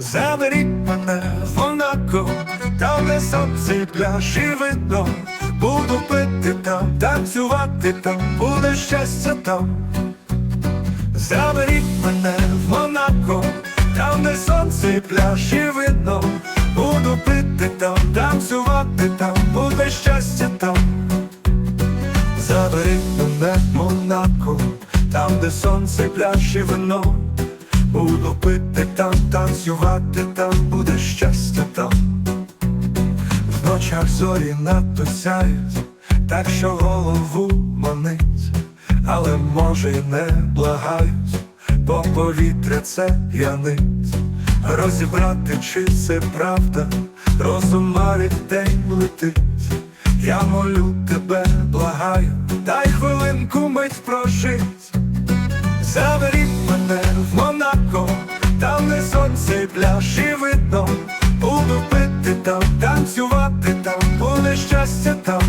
Заберіть мене в Монако, там де сонце, пляж і вино. Буду пити там, танцювати там, буде щастя там. Заберіть мене в Монако, там де сонце, пляж і вино. Буду пити там, танцювати там, буде щастя там. Заберіть мене в Монако, там, де сонце, пляж і вино. Буду пити там, танцювати там, буде щастя там. В ночах зорі надто сяють, так що голову манить, але може й не благають, бо повітря це п'янить. Розібрати, чи це правда, розум марить день летить. Я молю тебе, благаю, дай хвилинку мить прожить. Там сонце і пляж і видно. Буду пити там, танцювати там, буде щастя там.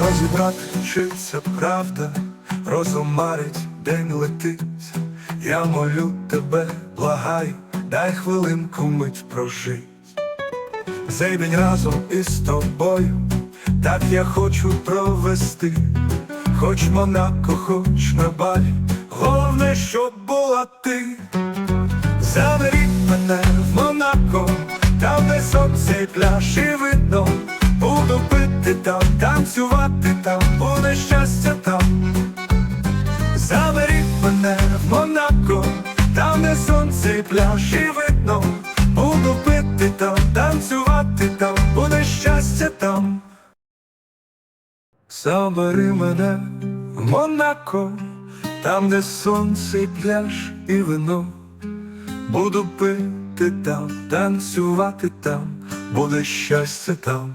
Розібрати, чи це правда, розум марить, день летить. Я молю тебе, благаю, дай хвилинку мить прожить. Цей день разом із тобою, так я хочу провести, хоч Монако, хоч на балі, головне, щоб була ти. Заберіть мене в Монако, там де сонце і видно. Буду пити там, танцювати там, буде щастя там. Заберіть мене в Монако, там де сонце і видно. Буду пити там, Забери мене в Монако, там, де сонце і пляж і вино. Буду пити там, танцювати там, буде щастя там.